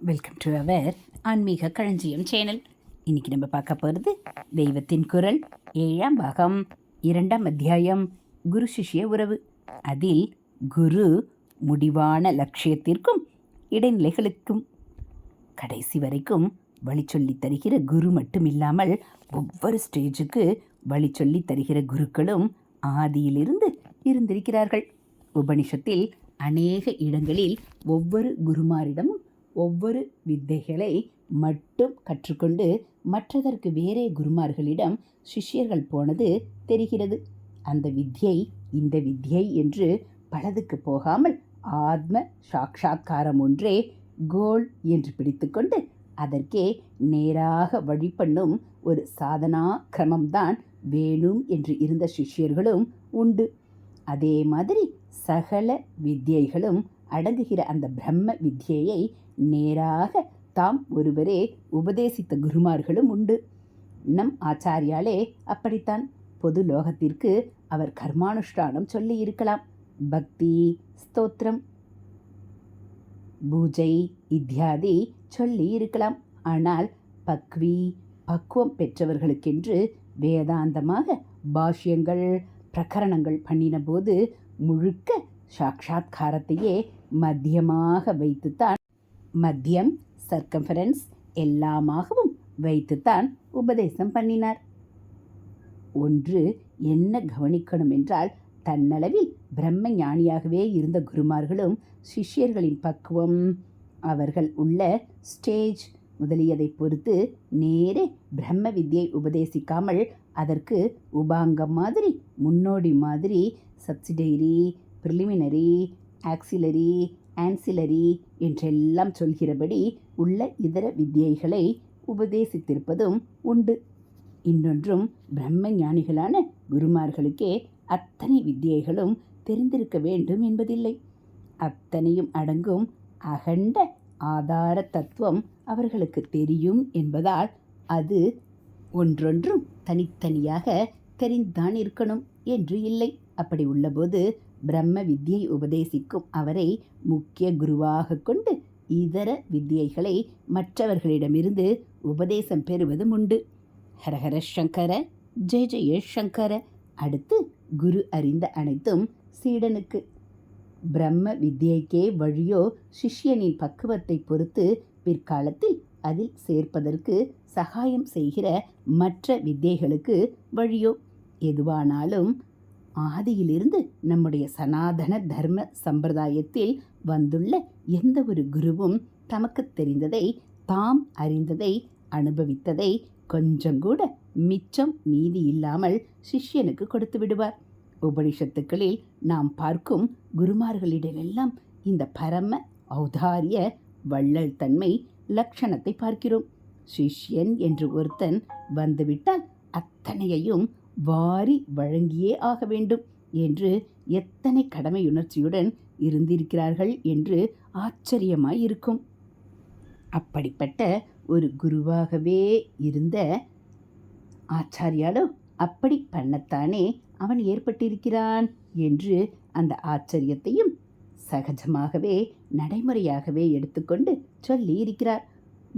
Welcome to our ஆன்மீக களஞ்சியம் channel இன்றைக்கி நம்ம பார்க்க போகிறது தெய்வத்தின் குரல் ஏழாம் பாகம் இரண்டாம் அத்தியாயம் குரு சிஷ்ய உறவு. அதில் குரு முடிவான லட்சியத்திற்கும் இடைநிலைகளுக்கும் கடைசி வரைக்கும் வழி சொல்லி தருகிற குரு மட்டுமில்லாமல் ஒவ்வொரு ஸ்டேஜுக்கு வழி சொல்லித் தருகிற குருக்களும் ஆதியிலிருந்து இருந்திருக்கிறார்கள். உபனிஷத்தில் அநேக இடங்களில் ஒவ்வொரு குருமாரிடமும் ஒவ்வொரு வித்தைகளை மட்டும் கற்றுக்கொண்டு மற்றதற்கு வேறே குருமார்களிடம் சிஷ்யர்கள் போனது தெரிகிறது. அந்த வித்யை இந்த வித்யை என்று பலதுக்கு போகாமல் ஆத்ம சாட்சா்காரம் ஒன்றே கோல் என்று பிடித்துக்கொண்டு அதற்கே நேராக வழிபண்ணும் ஒரு சாதனா கிரமம்தான் வேணும் என்று இருந்த சிஷ்யர்களும் உண்டு. அதே மாதிரி சகல வித்யைகளும் அடங்குகிற அந்த பிரம்ம வித்யையை நேராக தாம் ஒருவரே உபதேசித்த குருமார்களும் உண்டு. நம் ஆச்சாரியாலே அப்படித்தான் பொது லோகத்திற்கு அவர் கர்மானுஷ்டானம் சொல்லி இருக்கலாம். பக்தி ஸ்தோத்திரம் பூஜை இத்தியாதி சொல்லி இருக்கலாம். ஆனால் பக்வி பக்குவம் பெற்றவர்களுக்கென்று வேதாந்தமாக பாஷ்யங்கள் பிரகரணங்கள் பண்ணின போது முழுக்க சாட்சா்காரத்தையே மத்தியமாக வைத்துத்தான் மத்தியம் சர்க்கம்ஃபரன்ஸ் எல்லாமாகவும் வைத்துத்தான் உபதேசம் பண்ணினார். ஒன்று என்ன கவனிக்கணும் என்றால் தன்னளவில் பிரம்ம ஞானியாகவே இருந்த குருமார்களும் சிஷ்யர்களின் பக்குவம் அவர்கள் உள்ள ஸ்டேஜ் முதலியதை பொறுத்து நேரே பிரம்ம வித்யை உபதேசிக்காமல் அதற்கு உபாங்கம் மாதிரி முன்னோடி மாதிரி சப்சிடைரி ப்ரிலிமினரி ஆக்சிலரி ஆன்சிலரி என்றெல்லாம் சொல்கிறபடி உள்ள இதர வித்தியைகளை உபதேசித்திருப்பதும் உண்டு. இன்னொன்றும் பிரம்ம ஞானிகளான குருமார்களுக்கே அத்தனை வித்தியைகளும் தெரிந்திருக்க வேண்டும் என்பதில்லை. அத்தனையும் அடங்கும் அகண்ட ஆதார தத்துவம் அவர்களுக்கு தெரியும் என்பதால் அது ஒன்றொன்றும் தனித்தனியாக தெரிந்தான் இருக்கணும் என்று இல்லை. அப்படி உள்ளபோது பிரம்ம வித்யை உபதேசிக்கும் அவரை முக்கிய குருவாக கொண்டு இதர வித்யைகளை மற்றவர்களிடமிருந்து உபதேசம் பெறுவதும் உண்டு. ஹரஹர சங்கர ஜெய ஜெய சங்கர. அடுத்து குரு அறிந்த அனைத்தும் சீடனுக்கு. பிரம்ம வித்யைக்கே வழியோ சிஷ்யனின் பக்குவத்தை பொறுத்து பிற்காலத்தில் அதில் சேர்ப்பதற்கு சகாயம் செய்கிற மற்ற வித்தியைகளுக்கு வழியோ எதுவானாலும் ஆதியிலிருந்து நம்முடைய சனாதன தர்ம சம்பிரதாயத்தில் வந்துள்ள எந்த ஒரு குருவும் தமக்கு தெரிந்ததை தாம் அறிந்ததை அனுபவித்ததை கொஞ்சம் கூட மிச்சம் மீதி இல்லாமல் சிஷ்யனுக்கு கொடுத்து விடுவார். உபனிஷத்துக்களில் நாம் பார்க்கும் குருமார்களிடமெல்லாம் இந்த பரம ஔதாரிய வள்ளல் தன்மை லட்சணத்தை பார்க்கிறோம். சிஷ்யன் என்று ஒருத்தன் வந்துவிட்டால் அத்தனையையும் வாரி வழங்கியே ஆக வேண்டும் என்று எத்தனை கடமையுணர்ச்சியுடன் இருந்திருக்கிறார்கள் என்று ஆச்சரியமாய் இருக்கும் அப்படிப்பட்ட ஒரு குருவாகவே இருந்த ஆச்சாரியாலோ அப்படி பண்ணத்தானே அவன் ஏற்பட்டிருக்கிறான் என்று அந்த ஆச்சரியத்தையும் சகஜமாகவே நடைமுறையாகவே எடுத்துக்கொண்டு சொல்லி இருக்கிறார்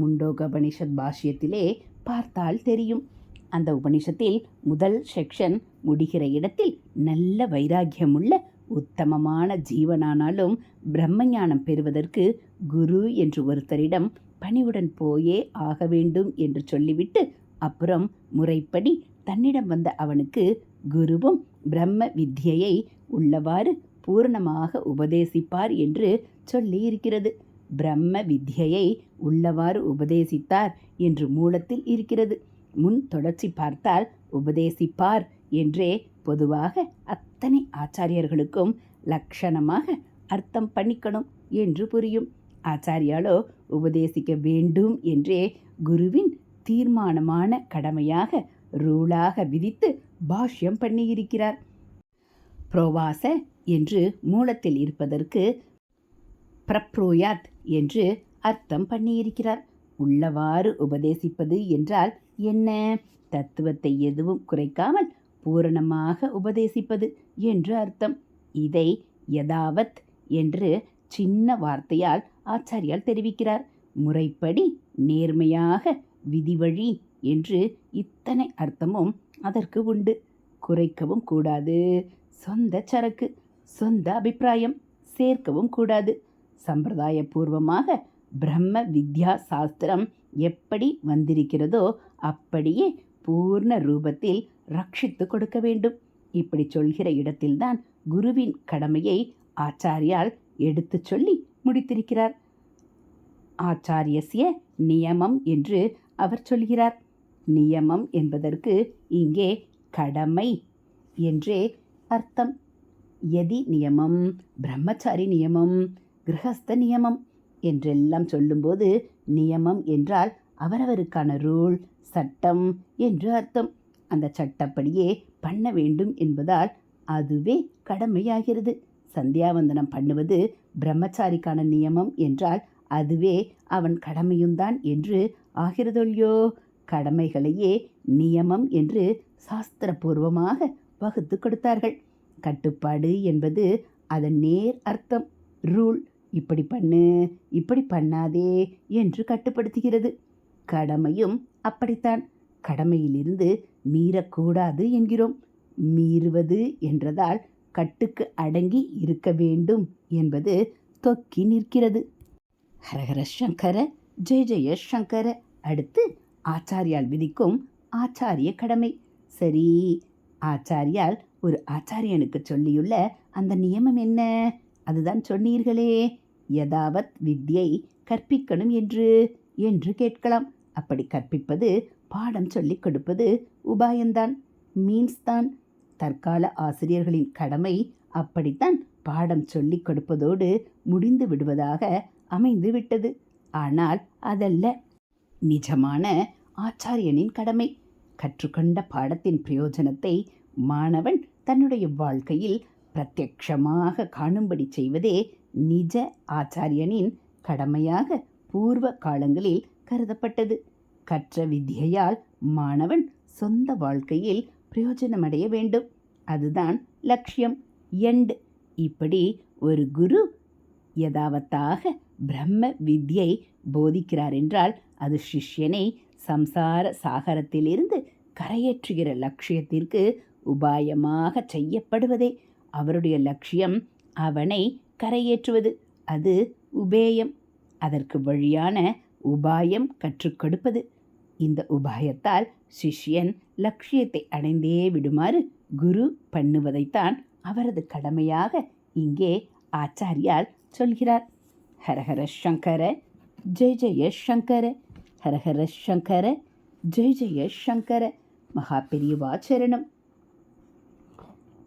முண்டோக பாஷ்யத்திலே பார்த்தால் தெரியும். அந்த உபனிஷத்தில் முதல் செக்ஷன் முடிகிற இடத்தில் நல்ல வைராக்கியமுள்ள உத்தமமான ஜீவனானாலும் பிரம்மஞானம் பெறுவதற்கு குரு என்று ஒருத்தரிடம் பணிவுடன் போயே ஆக வேண்டும் என்று சொல்லிவிட்டு அப்புறம் முறைப்படி தன்னிடம் வந்த அவனுக்கு குருவும் பிரம்ம வித்யையை உள்ளவாறு பூரணமாக உபதேசிப்பார் என்று சொல்லி இருக்கிறது. பிரம்ம வித்யையை உள்ளவாறு உபதேசித்தார் என்று மூலத்தில் இருக்கிறது. முன் தொடர்ச்சி பார்த்தால் உபதேசிப்பார் என்றே பொதுவாக அத்தனை ஆச்சாரியர்களுக்கும் லட்சணமாக அர்த்தம் பண்ணிக்கணும் என்று புரியும். ஆச்சாரியாலோ உபதேசிக்க வேண்டும் என்றே குருவின் தீர்மானமான கடமையாக ரூலாக விதித்து பாஷ்யம் பண்ணியிருக்கிறார். புரோவாச என்று மூலத்தில் இருப்பதற்கு பிரப்ரூயாத் என்று அர்த்தம் பண்ணியிருக்கிறார். உள்ளவாறு உபதேசிப்பது என்றால் என்ன? தத்துவத்தை எதுவும் குறைக்காமல் பூரணமாக உபதேசிப்பது என்று அர்த்தம். இதை யதாவத் என்று சின்ன வார்த்தையால் ஆச்சாரியால் தெரிவிக்கிறார். முறைப்படி நேர்மையாக விதிவழி என்று இத்தனை அர்த்தமும் அதற்கு உண்டு. குறைக்கவும் கூடாது. சொந்த சரக்கு சொந்த அபிப்பிராயம் சேர்க்கவும் கூடாது. சம்பிரதாயபூர்வமாக பிரம்ம வித்யா சாஸ்திரம் எப்படி வந்திருக்கிறதோ அப்படியே பூர்ண ரூபத்தில் ரட்சித்து கொடுக்க வேண்டும். இப்படி சொல்கிற இடத்தில்தான் குருவின் கடமையை ஆச்சாரியால் எடுத்துச் சொல்லி முடித்திருக்கிறார். ஆச்சாரியசிய நியமம் என்று அவர் சொல்கிறார். நியமம் என்பதற்கு இங்கே கடமை என்றே அர்த்தம். எதி நியமம் பிரம்மச்சாரி நியமம் கிரகஸ்த நியமம் என்றெல்லாம் சொல்லும்போது நியமம் என்றால் அவரவருக்கான ரூல் சட்டம் என்று அர்த்தம். அந்த சட்டப்படியே பண்ண வேண்டும் என்பதால் அதுவே கடமையாகிறது. சந்தியாவந்தனம் பண்ணுவது பிரம்மச்சாரிக்கான நியமம் என்றால் அதுவே அவன் கடமையும்தான் என்று ஆகிறதொல்லியோ கடமைகளையே நியமம் என்று சாஸ்திரபூர்வமாக வகுத்து கொடுத்தார்கள். கட்டுப்பாடு என்பது அதன் நேர் அர்த்தம். ரூல் இப்படி பண்ணு இப்படி பண்ணாதே என்று கட்டுப்படுத்துகிறது. கடமையும் அப்படித்தான். கடமையிலிருந்து மீறக்கூடாது என்கிறோம். மீறுவது என்றதால் கட்டுக்கு அடங்கி இருக்க வேண்டும் என்பது தொக்கி நிற்கிறது. ஹரஹர சங்கர ஜெய ஜெய சங்கர. அடுத்து ஆச்சாரியால் விதிக்கும் ஆச்சாரிய கடமை. சரி ஆச்சாரியால் ஒரு ஆச்சாரியனுக்கு சொல்லியுள்ள அந்த நியமம் என்ன? அதுதான் சொன்னீர்களே யதாவத் வித்யை கற்பிக்கணும் என்று என்று கேட்கலாம். அப்படி கற்பிப்பது பாடம் சொல்லிக் கொடுப்பது உபாயம்தான் மீன்ஸ் தான். தற்கால ஆசிரியர்களின் கடமை அப்படித்தான் பாடம் சொல்லிக் கொடுப்பதோடு முடிந்து விடுவதாக அமைந்து விட்டது. ஆனால் அதல்ல நிஜமான ஆச்சாரியனின் கடமை. கற்றுக்கொண்ட பாடத்தின் பிரயோஜனத்தை மாணவன் தன்னுடைய வாழ்க்கையில் பிரத்யக்ஷமாக காணும்படி செய்வதே நிஜ ஆச்சாரியனின் கடமையாக பூர்வ காலங்களில் கருதப்பட்டது. கற்ற வித்தியையால் மாணவன் சொந்த வாழ்க்கையில் பிரயோஜனமடைய வேண்டும். அதுதான் லட்சியம். எண்ட் இப்படி ஒரு குரு யதாவத்தாக பிரம்ம வித்யை போதிக்கிறார் என்றால் அது சிஷ்யனை சம்சார சாகரத்திலிருந்து கரையேற்றுகிற லட்சியத்திற்கு உபாயமாக செய்யப்படுவதே. அவருடைய லட்சியம் அவனை கரையேற்றுவது. அது உபேயம். அதற்கு வழியான உபாயம் கற்றுக் கொடுப்பது. இந்த உபாயத்தால் சிஷ்யன் லட்சியத்தை அடைந்தே விடுமாறு குரு பண்ணுவதைத்தான் அவரது கடமையாக இங்கே ஆச்சாரியால் சொல்கிறார். ஹரஹர சங்கர ஜெய ஜெய சங்கர ஹரஹர சங்கர ஜெய ஜெய சங்கர மகா பெரியவாச்சரணம்